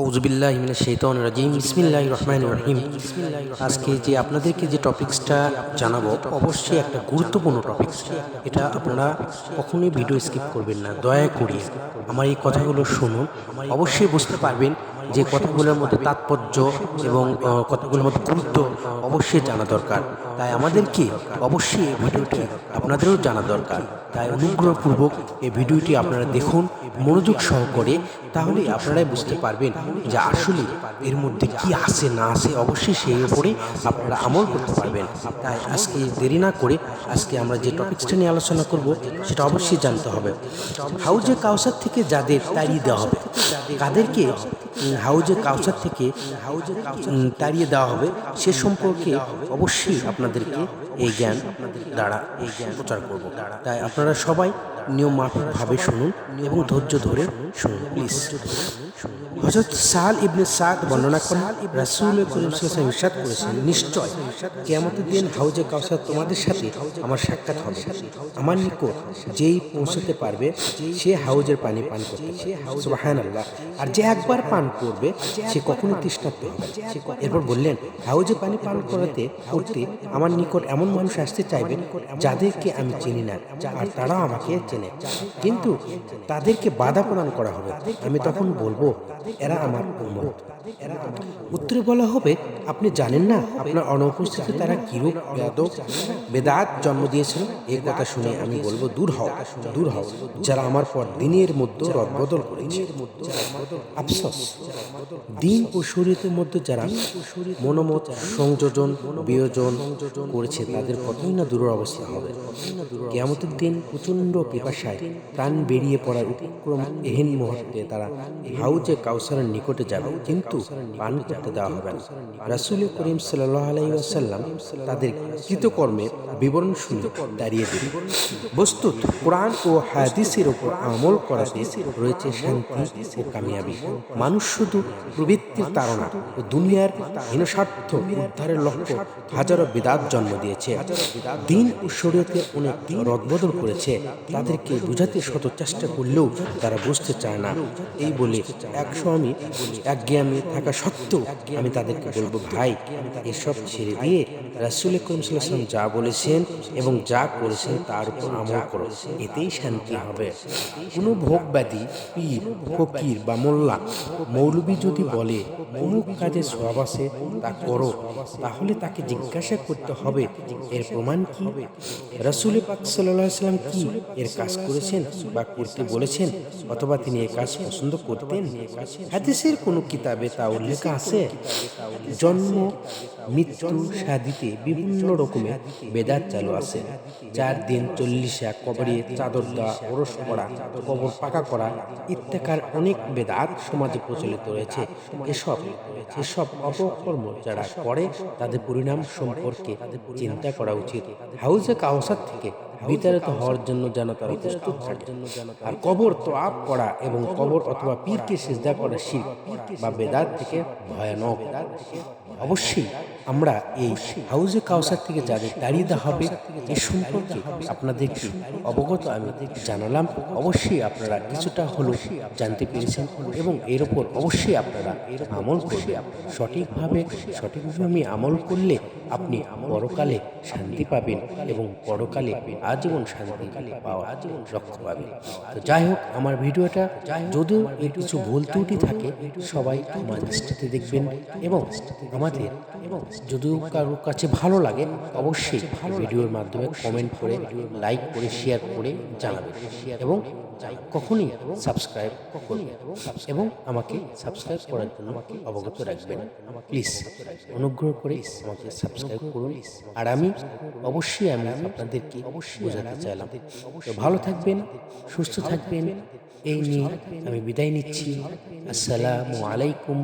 আউজবিল্লাহ শৈতন রাজিম। বিসমিল্লাহ রহমান রহিম। আজকে যে আপনাদেরকে যে টপিক্সটা জানাব, অবশ্যই একটা গুরুত্বপূর্ণ টপিক্স এটা আপনারা কখনোই ভিডিও স্কিপ করবেন না। দয়া করে আমার এই কথাগুলো শুনুন। অবশ্যই বুঝতে পারবেন যে কথাগুলোর মধ্যে তাৎপর্য এবং কথাগুলোর মধ্যে গুরুত্ব অবশ্যই জানা দরকার। তাই আমাদেরকে অবশ্যই এই ভিডিওটি আপনাদেরও জানা দরকার। তাই অনুগ্রহপূর্বক এই ভিডিওটি আপনারা দেখুন, মনোযোগ সহকারে, তাহলে আপনারাই বুঝতে পারবেন যে আসলে এর মধ্যে কি আছে, না আছে, অবশ্যই সেই উপরে আপনারা আমল করতে পারবেন। তাই আজকে দেরি না করে আজকে আমরা যে টপিক্সটা নিয়ে আলোচনা করব, সেটা অবশ্যই জানতে হবে। হাউজে কাউসার থেকে যাদের তাড়িয়ে দেওয়া হবে, কাদেরকে হাউজে কাউসার থেকে হাউজে তাড়িয়ে দেওয়া হবে। সে সম্পর্কে অবশ্যই আপনাদেরকে এই জ্ঞান দ্বারা এই জ্ঞান প্রচার করব। তাই আপনারা সবাই নিয়ম মাফিকভাবে শুনুন এবং ধৈর্য ধরে শুনুন প্লিজ হজরত সাল ইবনে সাদ বর্ণনা করেন রাসূল করিম ইরশাদ করেছেন, নিশ্চয় কিয়ামতের দিন হাউজে কাউসার তোমাদের সাথে আমার সাক্ষাৎ হবে। আমার নিকট যেই পৌঁছতে পারবে, সে হাউজের পানি পান করতে সুবহানাল্লাহ। আর যে একবার পান করবে, সে কখনো তৃষ্ণার্ত হবে না। এরপর বললেন হাউজে পানি পান করাতে করতে আমার নিকট এমন মানুষ আসতে চাইবে যাদেরকে আমি চিনি না, আর তারাও আমাকে চেনে। কিন্তু তাদেরকে বাধা প্রদান করা হবে। আমি তখন বলব, এরা আমার উম্মত। উত্তরে বলা হবে, আপনি জানেন না আপনার অনুপস্থিতি তারা কিরূপ বেদাত জন্ম দিয়েছিল এই কথা শুনে আমি বলব, দূর হও দূর হও। যারা আমার পর দিনের মধ্যে রদবদল করেছে। আফসোস। দিন ও শরীরের মধ্যে যারা মনোমত সংযোজন বিয়োজন করেছে তাদের কতই না দূর অবস্থা হবে। কেয়ামতের দিন প্রচণ্ড পিপাসায় প্রাণ বেরিয়ে পড়ার উপক্রম এহেন মুহূর্তে তারা হাউজে কাউসারের নিকটে যাবে। কিন্তু পান করতে দেওয়া হবে না। রাসুল করিম সাল্লাহ আলাইসাল্লাম তাদের কৃতকর্মের বিবরণ শুনে দাঁড়িয়ে দেবে। বস্তুত কোরআন ও হাদিসের ওপর আমল করাতে রয়েছে শান্তি ও কামিয়াবি। মানুষ শুধু প্রবৃত্তির তাড়না ও দুনিয়ার হীনস্বার্থ উদ্ধারের লক্ষ্য হাজারো বিদাত জন্ম দিয়েছে। দিন ও শরীয়তের অনেক রদবদল করেছে। তাদেরকে বোঝাতে শত চেষ্টা করলেও তারা বুঝতে চায় না। এই বলে একশো আমি একজ্ঞামী থাকা সত্ত্বেও আমি তাদেরকে বলব, ভাই, এসব ছেড়ে দিয়ে রাসুল করিম যা বলেছেন এবং যা করেছেন তার উপর আমল করো। এতেই শান্তি হবে। কোনো ভোগ ব্যাধি পীর, ফকির বা মোল্লা মৌলবী যদি বলে, অমুক কাজে সব আছে, তা করো। তাহলে তাকে জিজ্ঞাসা করতে হবে, এর প্রমাণ কি? রাসুল পাক সাল্লাম কি এর কাজ করেছেন বা করতে বলেছেন অথবা তিনি এ কাজ পছন্দ করতেন? হাদিসের কোনো কিতাবে তা উল্লেখ আছে? জন্ম, মৃত্যু, সাদিতে বিভিন্ন রকমের বেদাত চালু আছে। চার দিন চল্লিশা, কবরে চাদর দেওয়া, ওরস করা কবর পাকা করা ইত্যাকার অনেক বেদাত সমাজে প্রচলিত রয়েছে এসব এসব অপকর্ম যারা করে তাদের পরিণাম সম্পর্কে চিন্তা করা উচিত। হাউজে কাউসার থেকে বিতাড়িত হওয়ার জন্য যেন তারা প্রস্তুত থাকে আর কবর তো আপ করা এবং কবর অথবা পীরকে সেজদা করা শির বা বেদার থেকে ভয়ানক। অবশ্যই আমরা এই হাউজে কাউসার থেকে যাদের তাড়িয়ে দেওয়া হবে এ সম্পর্কে আপনাদেরকে অবগত আমি জানালাম। অবশ্যই আপনারা কিছুটা হলেও জানতে পেরেছেন এবং এর ওপর অবশ্যই আপনারা আমল করবে। সঠিকভাবে সঠিকভাবে আমি আমল করলে আপনি পরকালে শান্তি পাবেন এবং পরকালে আজীবন শান্তি পাওয়া আজীবন লক্ষ্য পাবেন তো যাই হোক আমার ভিডিওটা যদিও এর কিছু ভুল ত্রুটি থাকে সবাই আমার দৃষ্টিতে দেখবেন এবং আমাদের এবং যদিও কারোর কাছে ভালো লাগে অবশ্যই ভিডিওর মাধ্যমে কমেন্ট করে লাইক করে শেয়ার করে জানাবেন। এবং কখনই সাবস্ক্রাইব করবেন এবং আমাকে সাবস্ক্রাইব করার জন্য আমাকে অবগত রাখবেন। প্লিজ অনুগ্রহ করে আমাকে সাবস্ক্রাইব করুন। আর আমি অবশ্যই আমি আপনাদেরকে অবশ্যই বোঝাতে চাইলাম। তো ভালো থাকবেন সুস্থ থাকবেন। এই নিয়ে আমি বিদায় নিচ্ছি। আসসালামু আলাইকুম।